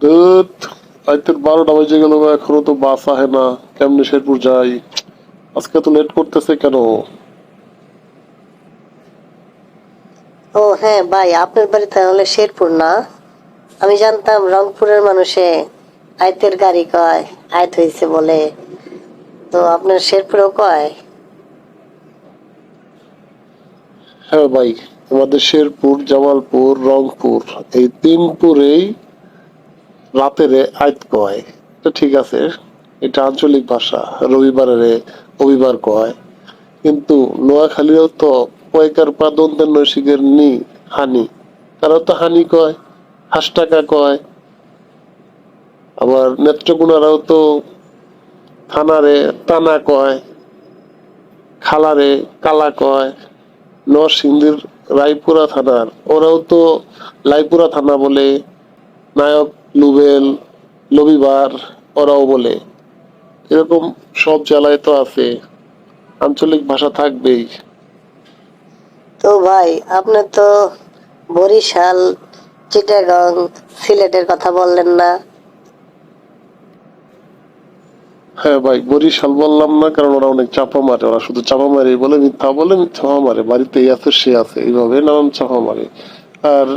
রাইতের বারোটা বাজে গেল এখনও তো বাস আহে না। কেমনে শেরপুর যাই? আজকে তো লেট করতেছে কেন? ও হ্যাঁ ভাই আপনার বাড়ি তাহলে শেরপুর না? আমি জানতাম রংপুরের মানুষে আয়তের গাড়ি কয় আয়ত হয়েছে বলে। তো আপনার শেরপুরেও কয়? হ্যাঁ ভাই আমাদের শেরপুর জামালপুর রংপুর এই তিনপুরেই রাতের আইত কয়। এটা ঠিক আছে, এটা আঞ্চলিক ভাষা রবিবারে রবিবার কয়। কিন্তু নোয়াখালীও তো কয়কার পা দন্তের নৈশিকের নি, হানি। তারা তো হানি কয় হাঁস টাকা কয়। আবার নেত্রকোনারাও তো থানারে টানা কয়, খালারে কালা কয়। নরসিংদীর রায়পুরা থানার, ওরাও তো লাইপুরা থানা বলে নায়ক লুবেল লবিবার ওরাও বলে। এরকম সব জেলায় তো আছে। আঞ্চলিক ভাষা থাকবেই। তো ভাই আপনি তো বরিশাল চিটাগং সিলেটের কথা বললেন না। হ্যাঁ ভাই বরিশাল বললাম না কারণ ওরা অনেক চাপা মারে। ওরা শুধু চাপা মারে বলে মিথ্যা বলে মিথ্যা মারে। বাড়িতে এই আছে সে আছে। এইভাবে নানান চাপা মারে। আর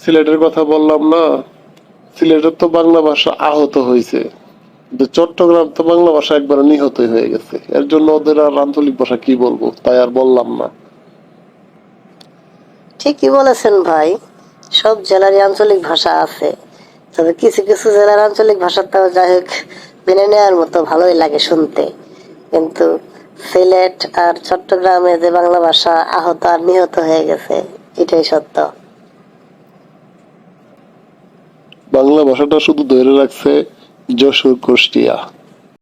সিলেটের কথা বললাম না সিলেটের তো বাংলা ভাষা আহত হয়েছে। চট্টগ্রাম তো বাংলা ভাষা একবারে নিহতই হয়ে গেছে। এর জন্য ওদের আর আঞ্চলিক ভাষা কি বলব? তাই আর বললাম না। ঠিকই বলেছেন ভাই, সব জেলারই আঞ্চলিক ভাষা আছে। তবে কিছু কিছু জেলার আঞ্চলিক ভাষাটাও যাই হোক, মেনে নেওয়ার মতো ভালোই লাগে শুনতে। কিন্তু সিলেট আর চট্টগ্রামে যে বাংলা ভাষা আহত আর নিহত হয়ে গেছে, এটাই সত্য। বাংলা ভাষাটা শুধু ধরে রাখছে যশোর কুষ্টিয়া।